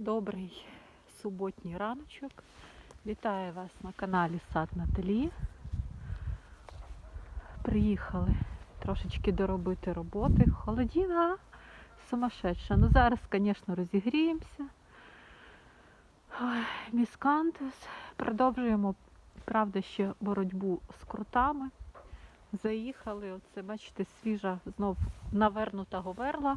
Добрий суботній раночок. Вітаю вас на каналі Сад Наталі. Приїхали трошечки доробити роботи. Холодіна сумасшедша. Ну зараз, звісно, розігріємося. Ой, Міскантус. Продовжуємо, правда, ще боротьбу з крутами. Заїхали, оце, бачите, свіжа знов навернута говерла.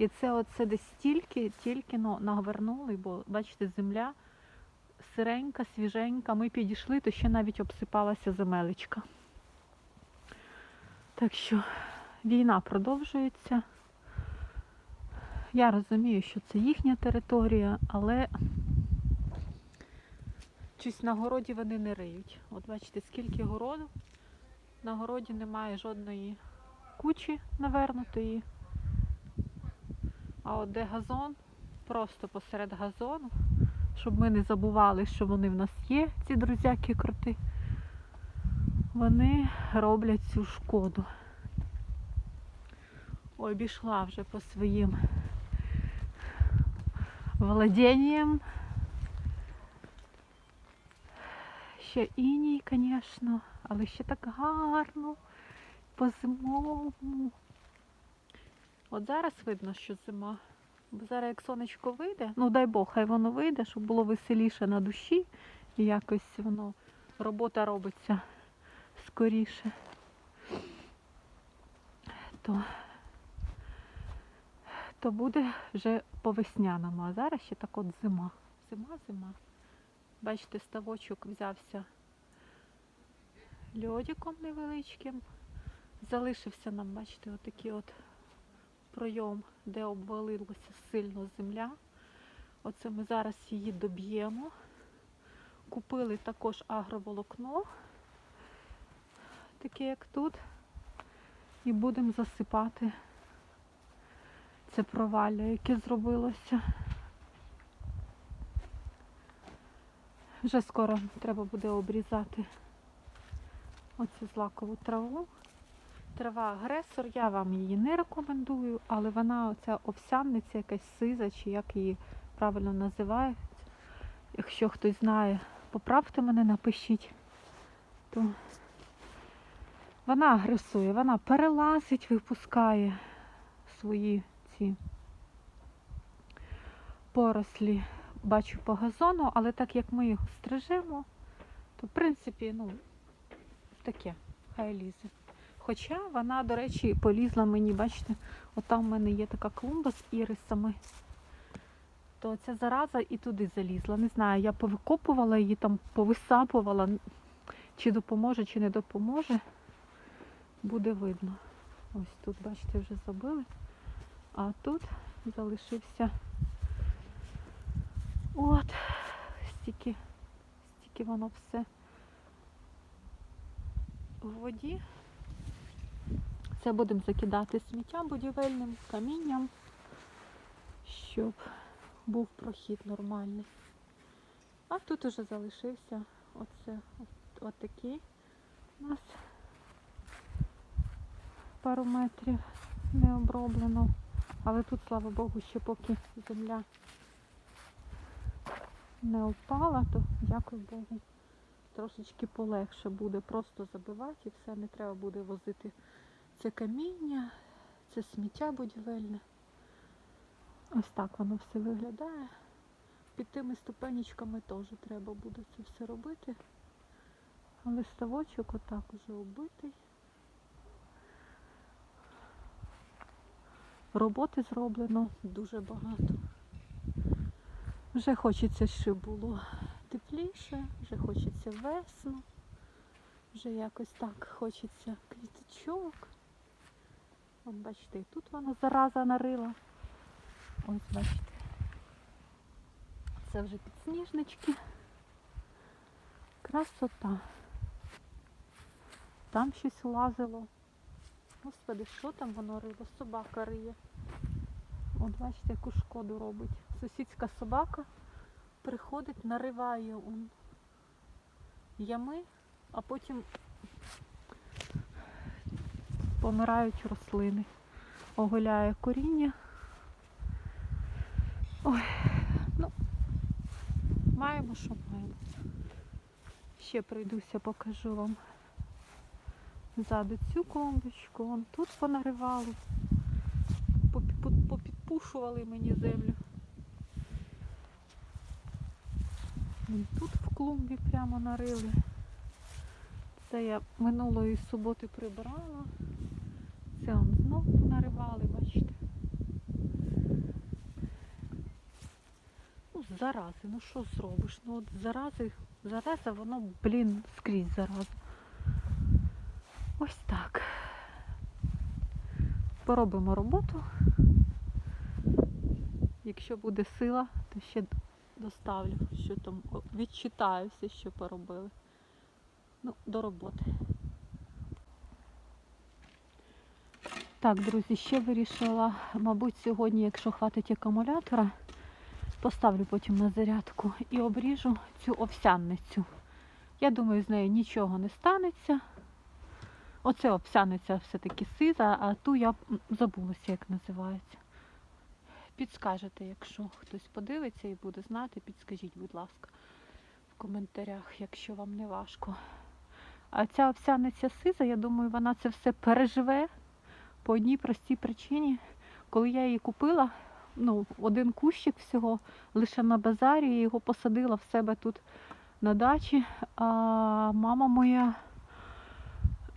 І це оце десь стільки, тільки ну, навернули, бо бачите, земля сиренька, свіженька. Ми підійшли, то ще навіть обсипалася земелечка. Так що війна продовжується. Я розумію, що це їхня територія, але щось на городі вони не риють. От бачите, скільки городу. На городі немає жодної кучі навернутої. А от де газон, просто посеред газону, щоб ми не забували, що вони в нас є, ці друзяки крути, вони роблять цю шкоду. Ой, обійшла вже по своїм владінням. Ще іній, звісно, але ще так гарно, по-зимовому. От зараз видно, що зима. Бо зараз як сонечко вийде, ну дай Бог, хай воно вийде, щоб було веселіше на душі. І якось воно, робота робиться скоріше. То, то буде вже по весняному. А зараз ще так от зима. Зима, зима. Бачите, ставочок взявся льодиком невеличким. Залишився нам, бачите, отакий от пройом, де обвалилася сильно земля. Оце ми зараз її доб'ємо. Купили також агроволокно, таке як тут. І будемо засипати це провалля, яке зробилося. Вже скоро треба буде обрізати оцю злакову траву. Трава агресор, я вам її не рекомендую, але вона оця овсянниця, якась сиза, чи як її правильно називають. Якщо хтось знає, поправте мене, напишіть. То вона агресує, вона перелазить, випускає свої ці порослі, бачу по газону, але так як ми його стрижемо, то в принципі, ну, таке, хай лізе. Хоча вона, до речі, полізла мені, бачите, отам в мене є така клумба з ірисами. То ця зараза і туди залізла. Не знаю, я повикопувала її, там повисапувала. Чи допоможе, чи не допоможе. Буде видно. Ось тут, бачите, вже забили. А тут залишився от стільки, стільки воно все в воді. Це будемо закидати сміттям будівельним камінням, щоб був прохід нормальний. А тут уже залишився оце, от, от такий у нас пару метрів не оброблено. Але тут, слава Богу, ще поки земля не впала, то дякую Богу. Трошечки полегше буде просто забивати і все, не треба буде возити це каміння, це сміття будівельне. Ось так воно все виглядає. Під тими ступенечками теж треба буде це все робити. Але ставочок отак уже оббитий. Роботи зроблено дуже багато. Вже хочеться, щоб було тепліше, вже хочеться весну, вже якось так хочеться квіточок. От бачите, і тут вона зараза нарила. Ось бачите. Це вже підсніжнички. Красота. Там щось лазило. Господи, що там воно рило? Собака риє. От бачите, яку шкоду робить. Сусідська собака приходить, нариває он ями, а потім помирають рослини. Оголяє коріння. Ой, ну, маємо, що маємо. Ще прийдуся, покажу вам. Ззаду цю клумбочку, вон тут понаривали, попідпушували мені землю. Вон Тут в клумбі прямо нарили. Це я минулої суботи прибрала. Це он знов наривали, бачите. Ну, зарази, ну що зробиш? Ну от зарази, зараза, воно, блін, скрізь зараза. Ось так. Поробимо роботу. Якщо буде сила, то ще доставлю, що там о, відчитаю все, що поробили. Ну, до роботи. Так, друзі, ще вирішила, мабуть, сьогодні, якщо хватить акумулятора, поставлю потім на зарядку і обріжу цю овсянницю. Я думаю, з нею нічого не станеться. Оце овсяниця все-таки сиза, а ту я забулася, як називається. Підскажете, якщо хтось подивиться і буде знати, підскажіть, будь ласка, в коментарях, якщо вам не важко. А ця овсяниця сиза, я думаю, вона це все переживе по одній простій причині. Коли я її купила, ну, один кущик всього, лише на базарі, я його посадила в себе тут на дачі, а мама моя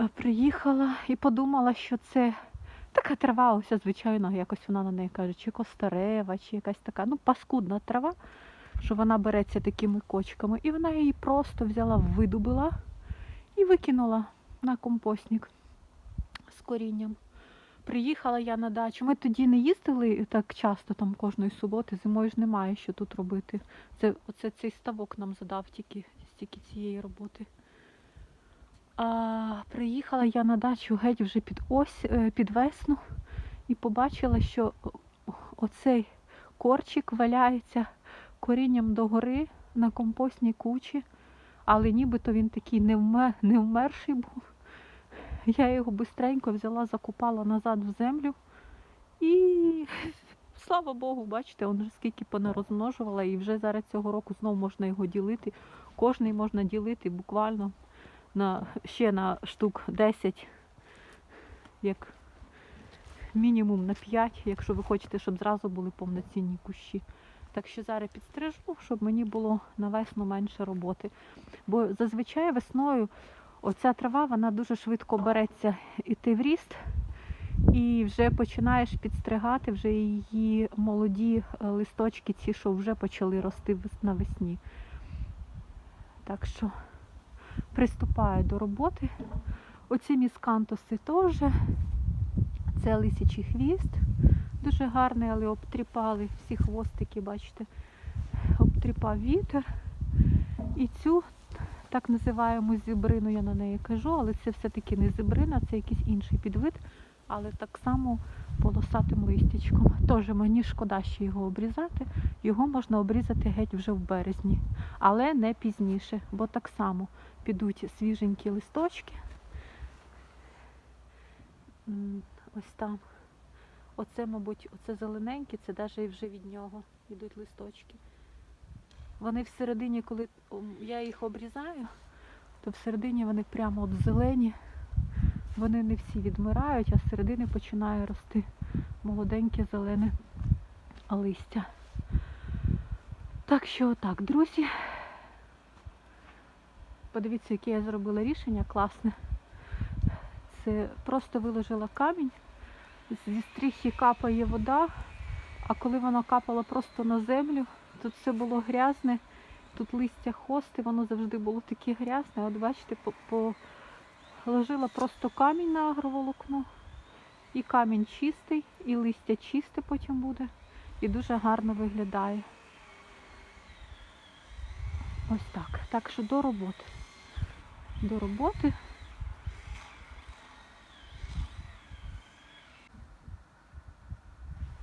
е, приїхала і подумала, що це така трава, ось звичайно, якось вона на неї каже, чи костарева, чи якась така, ну, паскудна трава, що вона береться такими кочками. І вона її просто взяла, видубила і викинула на компостник з корінням. Приїхала я на дачу. Ми тоді не їздили так часто, там кожної суботи, зимою ж немає що тут робити. Це, оце цей ставок нам задав тільки стільки цієї роботи. А приїхала я на дачу геть вже під ось, е, під весну і побачила, що оцей корчик валяється корінням догори на компостній кучі, але нібито він такий не, вмерший був. Я його бистренько взяла, закопала назад в землю і слава Богу, бачите, он вже скільки понарозмножувала, і вже зараз цього року знову можна його ділити. Кожний можна ділити буквально на ще на штук 10, як мінімум на 5, якщо ви хочете, щоб зразу були повноцінні кущі. Так що зараз підстрижу, щоб мені було на весну менше роботи. Бо зазвичай весною оця трава вона дуже швидко береться іти в ріст, і вже починаєш підстригати вже її молоді е, листочки, ці, що вже почали рости навесні. Так що приступаю до роботи. Оці міскантуси теж. Це лисячий хвіст. Дуже гарний, але обтріпали всі хвостики, бачите, обтріпав вітер. І цю так називаємо зібрину, я на неї кажу, але це все-таки не зібрина, це якийсь інший підвид, але так само полосатим листячком. Теж мені шкода ще його обрізати. Його можна обрізати геть вже в березні, але не пізніше, бо так само підуть свіженькі листочки. Ось там. Оце, мабуть, оце зелененьке, це навіть вже від нього йдуть листочки. Вони всередині, коли я їх обрізаю, то всередині вони прямо от зелені. Вони не всі відмирають, а з середини починає рости молоденьке зелене листя. Так що отак, друзі. Подивіться, яке я зробила рішення класне. Це просто виложила камінь, зі стріхи капає вода, а коли вона капала просто на землю, тут все було грязне, тут листя хости, воно завжди було таке грязне. От бачите, положила просто камінь на агроволокно, і камінь чистий, і листя чисте потім буде, і дуже гарно виглядає. Ось так. Так що до роботи. До роботи.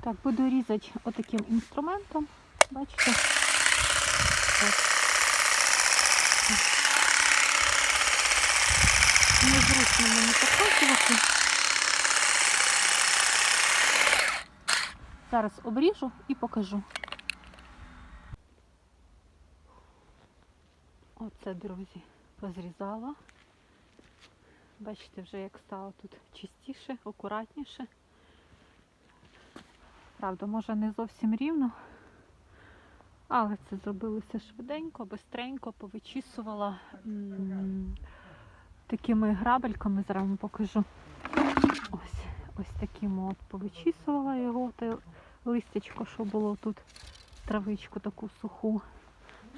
Так, буду різати отаким інструментом. Бачите? Незручно мені показувати. Зараз обріжу і покажу. Оце, друзі, позрізала. Бачите, вже як стало тут чистіше, акуратніше. Правда, може не зовсім рівно, але це зробилося швиденько, бистренько, повичісувала такими грабельками, зараз вам покажу. Ось, ось таким от повичісувала його, те листячко, що було тут, травичку таку суху,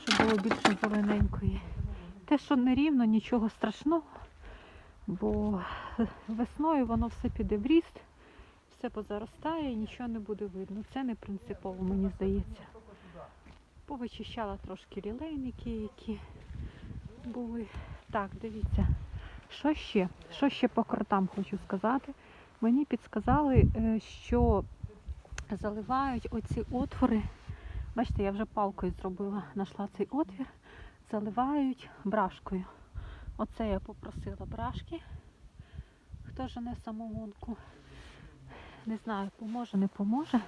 щоб було більше зелененької. Те, що не рівно, нічого страшного, бо весною воно все піде в ріст, все позаростає і нічого не буде видно. Це не принципово, мені здається. Повичищала трошки лілейники, які були. Так, дивіться. Що ще? Що ще по кротам хочу сказати? Мені підсказали, е, що заливають оці отвори. Бачите, я вже палкою зробила, знайшла цей отвір, заливають брашкою. Оце я попросила брашки. Хто жене самогонку? Не знаю, поможе, не поможе.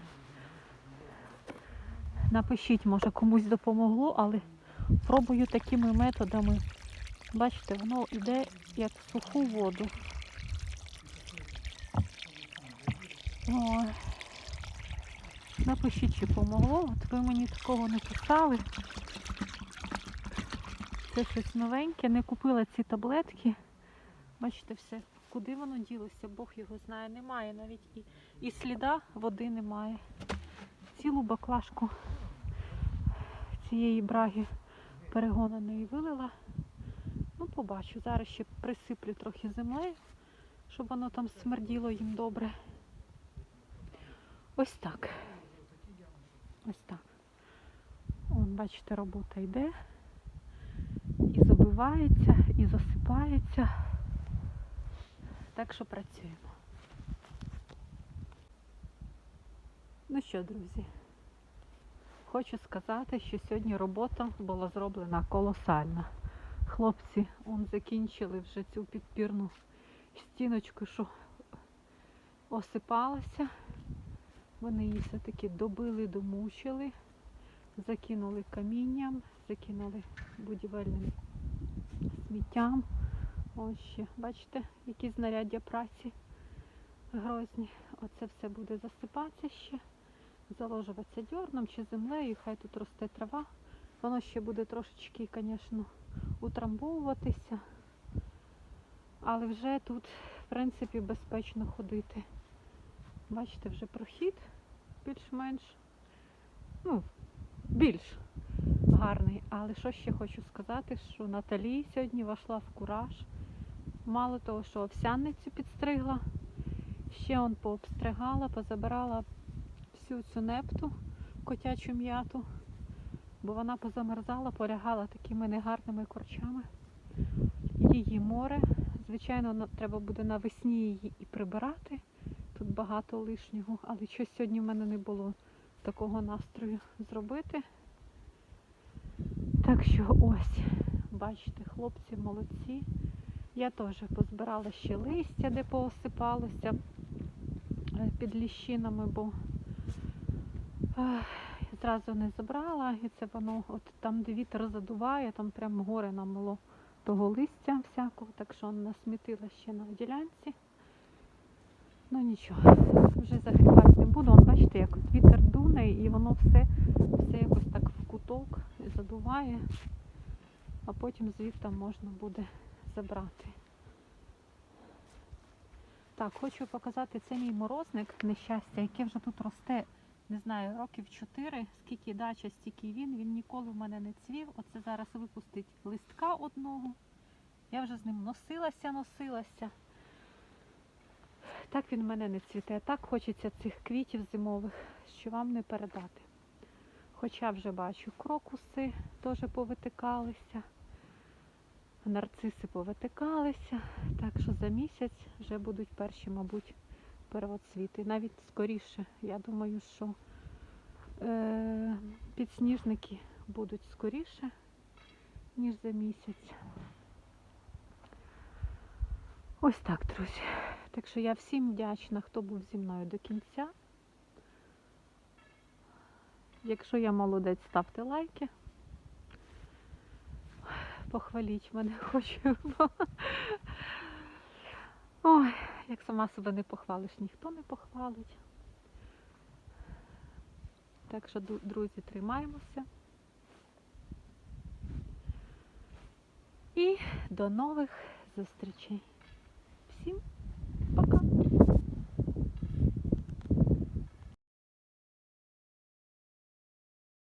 Напишіть, може комусь допомогло, але пробую такими методами. Бачите, воно йде як в суху воду. Ой. Напишіть, чи помогло. От ви мені такого не писали. Це щось новеньке. Не купила ці таблетки. Бачите, все. Куди воно ділося? Бог його знає. Немає навіть і, і сліда води немає. Цілу баклажку цієї браги перегонаної вилила. Ну, побачу. Зараз ще присиплю трохи землею, щоб воно там смерділо їм добре. Ось так. Ось так. Вон, бачите, робота йде. І забивається, і засипається. Так що працюємо. Ну що, друзі, хочу сказати, що сьогодні робота була зроблена колосальна. Хлопці он закінчили вже цю підпірну стіночку, що осипалася. Вони її все-таки добили, домучили, закинули камінням, закинули будівельним сміттям. Ось ще, бачите, які знаряддя праці грозні. Оце все буде засипатися ще, заложуватися дьорном чи землею, хай тут росте трава. Воно ще буде трошечки, звісно, утрамбовуватися. Але вже тут, в принципі, безпечно ходити. Бачите, вже прохід більш-менш, ну, більш гарний. Але що ще хочу сказати, що Наталі сьогодні війшла в кураж. Мало того, що овсяницю підстригла, ще он пообстригала, позабирала всю цю непту, котячу м'яту, бо вона позамерзала, полягала такими негарними корчами. Її море. Звичайно, треба буде навесні її і прибирати. Тут багато лишнього, але щось сьогодні в мене не було такого настрою зробити. Так що ось, бачите, хлопці молодці. Я теж позбирала ще листя, де поосипалося е, під ліщинами, бо зразу не забрала, і це воно, от там, де вітер задуває, там прямо горе намело того листя всякого, так що насмітила ще на ділянці. Ну нічого, вже загрібати не буду. Вон, бачите, як от вітер дуне і воно все, все якось так в куток задуває, а потім звідти можна буде забрати. Так, хочу показати це мій морозник нещастя, який вже тут росте, не знаю, років 4, скільки дача, стільки він. Він ніколи в мене не цвів. Оце зараз випустить листка одного. Я вже з ним носилася, носилася. Так він в мене не цвіте. Так хочеться цих квітів зимових, що вам не передати. Хоча вже бачу, крокуси теж повитикалися, нарциси повитикалися. Так що за місяць вже будуть перші, мабуть, первоцвіти. Навіть скоріше. Я думаю, що е- підсніжники будуть скоріше, ніж за місяць. Ось так, друзі. Так що я всім вдячна, хто був зі мною до кінця. Якщо я молодець, ставте лайки. Похваліть мене хочу. Ой, як сама себе не похвалиш, ніхто не похвалить. Так що, друзі, тримаємося. І до нових зустрічей.